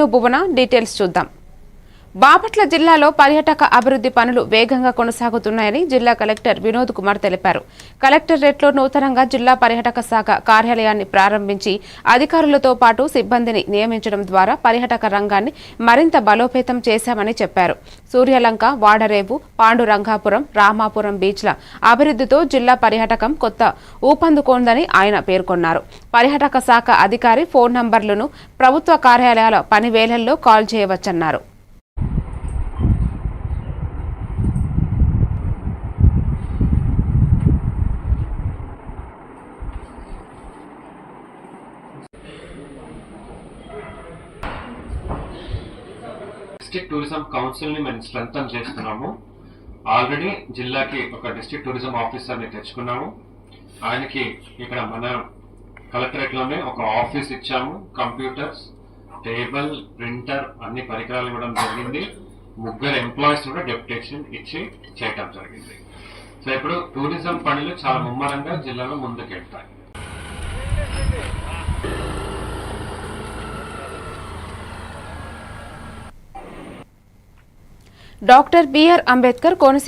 శ్రీను భువన details చూద్దాం. బాపట్ల జిల్లాలో పర్యాటక అభివృద్ధి పనులు వేగంగా కొనసాగుతున్నాయని జిల్లా కలెక్టర్ వినోద్ కుమార్ తెలిపారు. కలెక్టరేట్లో నూతనంగా జిల్లా పర్యాటక శాఖ కార్యాలయాన్ని ప్రారంభించి అధికారులతో పాటు సిబ్బందిని నియమించడం ద్వారా పర్యాటక రంగాన్ని మరింత బలోపేతం చేశామని చెప్పారు. సూర్యలంక వాడరేవు పాండురంగాపురం రామాపురం బీచ్ల అభివృద్ధితో జిల్లా పర్యాటకం కొత్త ఊపందుకోందని ఆయన పేర్కొన్నారు. పర్యాటక శాఖ అధికారి ఫోన్ నంబర్లను ప్రభుత్వ కార్యాలయాల పని వేళల్లో కాల్ చేయవచ్చన్నారు. డిస్ట్రిక్ట్ టూరిజం కౌన్సిల్ని మేము స్ట్రెంగ్తన్ చేస్తున్నాము. ఆల్రెడీ జిల్లాకి ఒక డిస్ట్రిక్ట్ టూరిజం ఆఫీసర్ని తెచ్చుకున్నాము. ఆయనకి ఇక్కడ మన కలెక్టరేట్లోనే ఒక ఆఫీస్ ఇచ్చాము. కంప్యూటర్స్ టేబుల్ ప్రింటర్ అన్ని పరికరాలు ఇవ్వడం జరిగింది. ముగ్గురు ఎంప్లాయీస్ కూడా డెప్యుటేషన్ ఇచ్చి చేయటం జరిగింది. సో ఇప్పుడు టూరిజం పనులు చాలా ముమ్మరంగా జిల్లాలో ముందుకెళ్తాయి. Doctor BR Ambedkar Konaseema